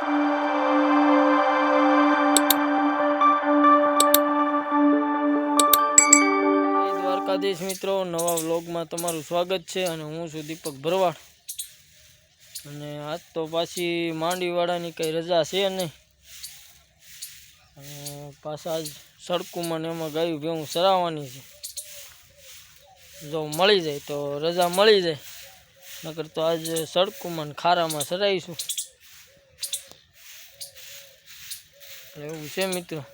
દ્વારકાધીશ મિત્રો, નવા વ્લોગમાં તમારું સ્વાગત છે અને હું છું દીપક ભરવાડ. અને આજ તો પાછી માંડીવાળાની કંઈ રજા છે નહીં. અને પાછા આજ સડકુમાં એમાં ગાયું ભેવું સરાવવાની છે. જો મળી જાય તો રજા મળી જાય. નકર તો આજ સડકુમાં ખારામાં સરાવીશું. એવું છે મિત્રો.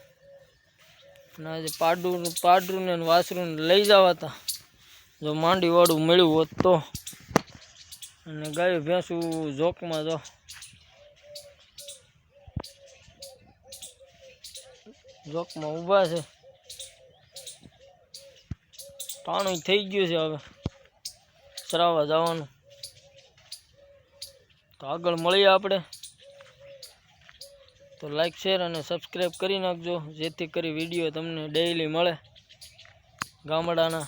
અને આજે પાડું પાડરું ને વાસરું ને લઈ જવા હતા જો માંડીવાળું મળ્યું હોત તો. અને ગાયો ભેંસું જોકમાં જો. જોકમાં ઊભા છે. પાણી થઈ ગયું છે હવે. ચરાવવા જવાનું. તો આગળ મળીએ આપણે. તો લાઈક શેર અને સબસ્ક્રાઈબ કરી નાખજો જેથી કરી વીડિયો તમને ડેઈલી મળે ગામડાના.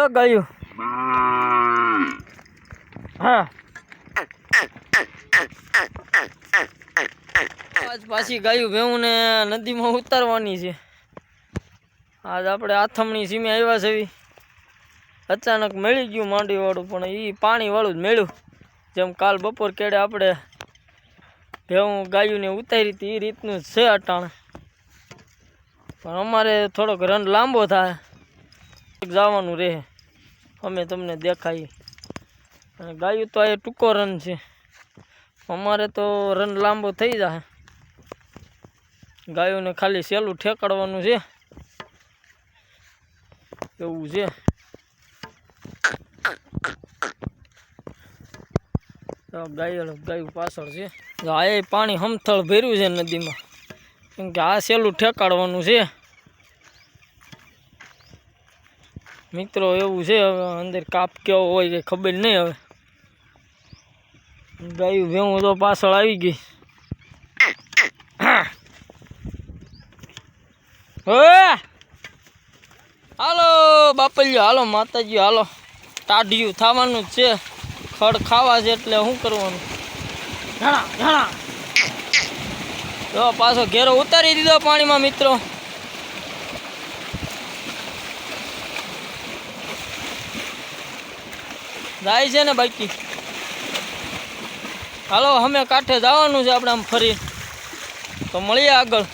વળી ગયો હા. આજ પાછી ગાયું ભેવું ને નદીમાં ઉતારવાની છે. આજ આપણે આથમણી સીમે આવ્યા છે અચાનક મળી ગયું માંડી વાળું પણ એ પાણી વાળું જ મળ્યું. જેમ કાલ બપોર કેડે આપણે ભેવું ગાયુંને ઉતારી હતી એ રીતનું જ છે અટાણે. પણ અમારે થોડોક રન લાંબો થાય. જવાનું રહે. અમે તમને દેખાઈએ અને ગાયું તો આ ટૂંકો રન છે. અમારે તો રન લાંબો થઈ જાય. ગાયોને ખાલી સહેલું ઠેકાડવાનું છે. એવું છે. ગાયો ગાયું પાછળ છે. આ પાણી હમથળ ભર્યું છે નદીમાં. કેમ કે આ સહેલું ઠેકાડવાનું છે. મિત્રો એવું છે હવે અંદર કાપ કેવો હોય કે ખબર નહીં હવે. ગાયું ભેવું તો પાછળ આવી ગઈ! હાલો બાપલિયો હાલો માતાજી હાલો. ટાઢિયું થવાનું જ છે. ખડ ખાવા છે એટલે શું કરવાનું? ઘણા ઘણા જો પાછો ઘેરો ઉતારી દીધો પાણીમાં મિત્રો. જાય છે ને બાકી. હાલો, અમે કાંઠે જવાનું છે આપણે આમ ફરી. તો મળીએ આગળ.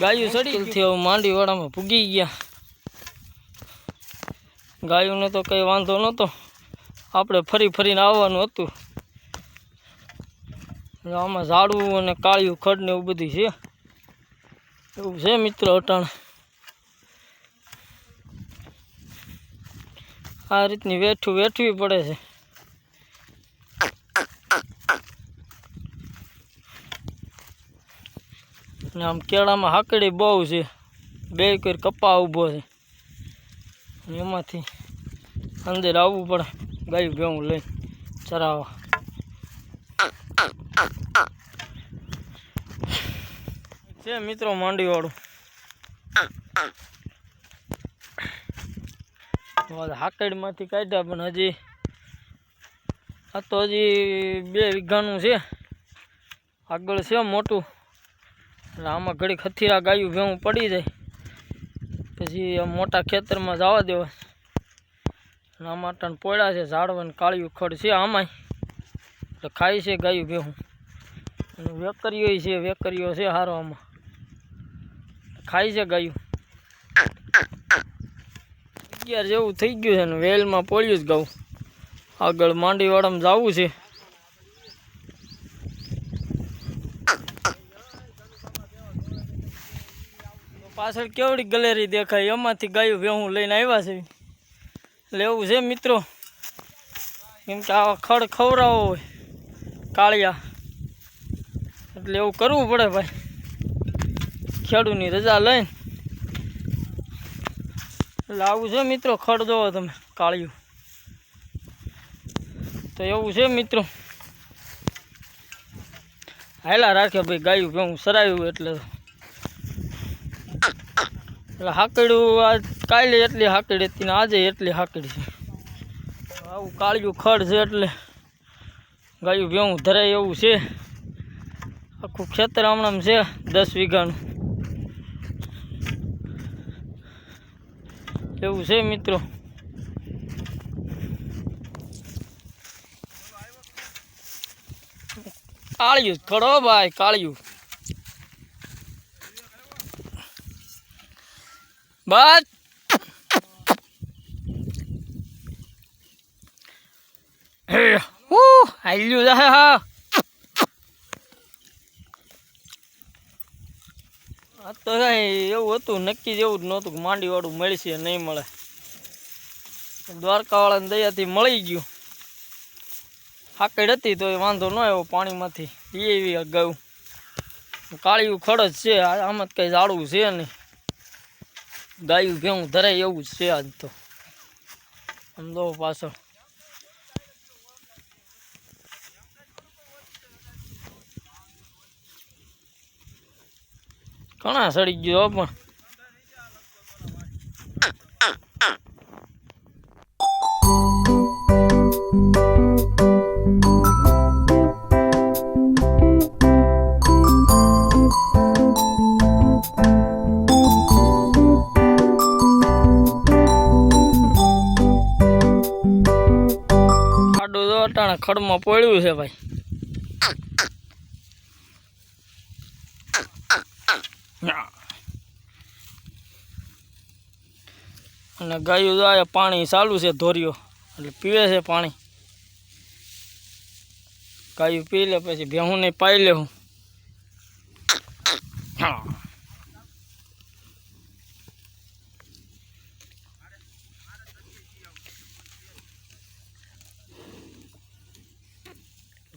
ગાયું ચડી માંડી વાળામાં પૂગી ગયા. ગાયુંને તો કંઈ વાંધો નહોતો. આપણે ફરી ફરીને આવવાનું હતું. આમાં ઝાડવું અને કાળિયું ખડ ને એવું બધું છે. એવું છે મિત્રો અટાણે. આ રીતની વેઠું વેઠવી પડે છે. ને આમ કેળામાં હાકડી બહુ છે. બે કોઈ કપા ઊભો છે. એમાંથી અંદર આવવું પડે. ગાયું ભેવું લઈ ચરાવવા છે મિત્રો માંડીવાળું. હાકડમાંથી કાઢ્યા, પણ હજી આ તો હજી બે વીઘાનું છે. આગળ છે મોટું. એટલે આમાં ઘડીક હથીરા ગાયું ભેવું પડી જાય. પછી આ મોટા ખેતરમાં જવા દેવા. આમાં અટાણ પોળા છે, ઝાડવા ને કાળિયું ખડ છે આમાંય. એટલે ખાય છે ગાયું ભેવું અને વેકરીઓ છે વેકરીઓ છે સારો આમાં. ખાય છે ગાયું. અગિયાર જેવું થઈ ગયું છે ને વેલમાં પોળ્યું જ ગાવું આગળ માંડીવાડામાં જવું છે. પાછળ કેવડી ગલેરી દેખાય, એમાંથી ગાયું વેહું લઈને આવ્યા છે. લેવું છે મિત્રો. કેમ કે આવા ખડ ખવડાવો હોય, કાળિયા. એટલે એવું કરવું પડે ભાઈ. ખેડૂની રજા લઈને. આવું છે મિત્રો ખડ જોવો તમે કાળિયું. તો એવું છે મિત્રો. હાલા રાખે ભાઈ ગાયું ભેવું સરાયું એટલે. એટલે હાકડ્યું આ કાલે એટલી હાકડી હતી ને આજે એટલી હાકડી છે. આવું કાળિયું ખડ છે એટલે. ગાયું ભેવું ધરાય એવું છે. આખું ખેતર હમણાં છે દસ વીઘાનું. એવું છે મિત્રો. કાળિયું ખડો ભાઈ કાળિયું. બસ. હાલ્યું હા. આ તો કાંઈ એવું હતું, નક્કી જેવું જ નહોતું કે માંડીવાળું મળશે નહીં મળે. દ્વારકાવાળાને દયાથી મળી ગયું. હાકડ હતી તો એ વાંધો ન આવ્યો પાણીમાંથી. એ એવી ગયું. કાળિયું ખડજ છે આમાં કંઈ ઝાડવું છે નહીં. ગાયું ભેવું ધરાય એવું જ છે આજ તો. આમ દો પાછળ. ઘણા સડી ગયો પણ. ખડમાં પડ્યું છે ભાઈ. અને ગાયું જાય પાણી ચાલુ છે ધોર્યો. એટલે પીવે છે પાણી. ગાયું પી લે પછી ભેહું ને પાઈ લે હું.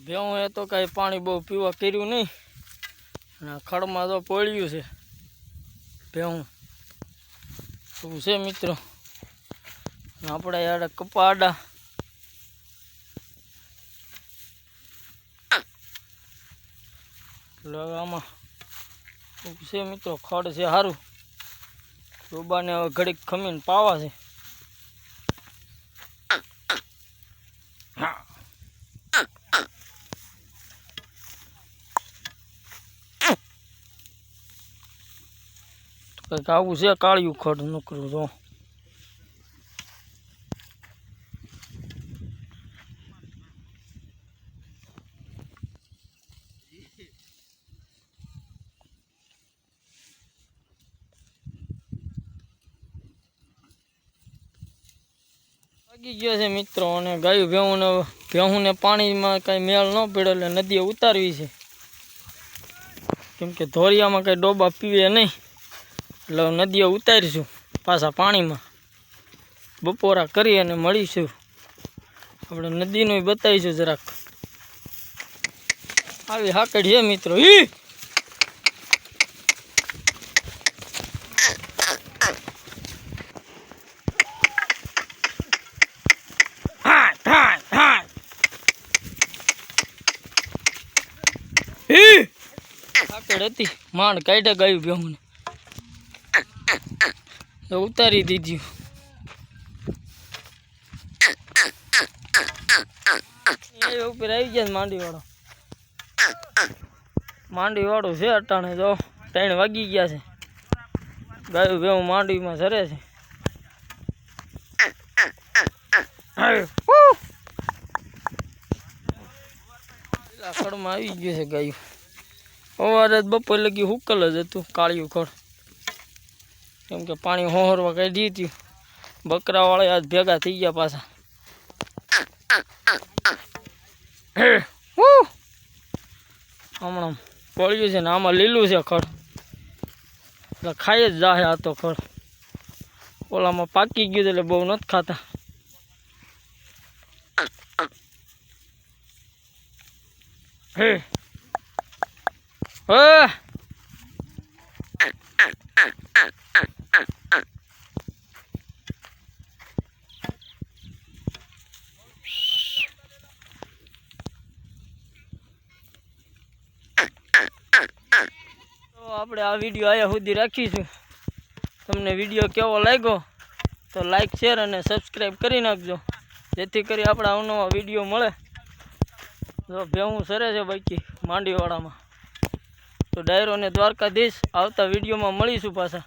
ભેહું એ તો કાંઈ પાણી બહુ પીવા કર્યું નહીં. અને ખડમાં તો પડ્યું છે. ભેહું. એવું છે મિત્રો? આપણા યાર કપાડા. આમાં શું છે મિત્રો? ખડ છે સારું. ડોબાને હવે ઘડીક ખમીને પાવા છે. કંઈક આવું છે, કાળિયું ખડ નકરું તો. લાગી ગયો છે મિત્રો અને ગાયું ભેહું ને ભેહું ને પાણીમાં કાંઈ મેળ ન પડે એટલે નદીએ ઉતારવી છે. કેમ કે ધોરિયામાં કાંઈ ડોબા પીવે નહીં. એટલે નદીએ ઉતારીશું પાછા પાણીમાં. બપોરા કરી અને મળીશું. આપણે નદીનું બતાવીશું જરાક. આવી હાકડ છે મિત્રો. ઈ! હાકડ હતી. માંડ કાઢ્યા ગયું ભેહું તો ઉતારી દીધી. ઉપર આવી ગયા માંડી વાળો માંડી વાળો છે અટાણે, જો ત્રણ વાગી ગયા છે. ગાયું ભેવું માંડવીમાં સરે છે. ખડમાં આવી ગયું છે ગાયું. સવારે બપોર લગી હુકલ જ હતું, કાળિયું ખડ કેમ કે પાણી હોહરવા કાઢી હતી. બકરાવાળા આજ ભેગા થઈ ગયા પાછા. હમણાં પડ્યું છે ને આમાં લીલું છે ખર એટલે ખાઈ જ જાહે આ તો ખર ઓલામાં પાકી ગયું એટલે બહુ નથી ખાતા. હે. હા. આપણે આ વીડિયો આયા સુધી રાખીશું. તમને વીડિયો કેવો લાગ્યો, તો લાઈક શેર અને સબસ્ક્રાઈબ કરી નાખજો. જેથી કરી આપણે અવનવા વીડિયો મળે. જો ભેવું સરે છે બાકી માંડીવાળામાં. તો ડાયરો અને દ્વારકાધીશ આવતા વિડીયોમાં મળીશું પાછા.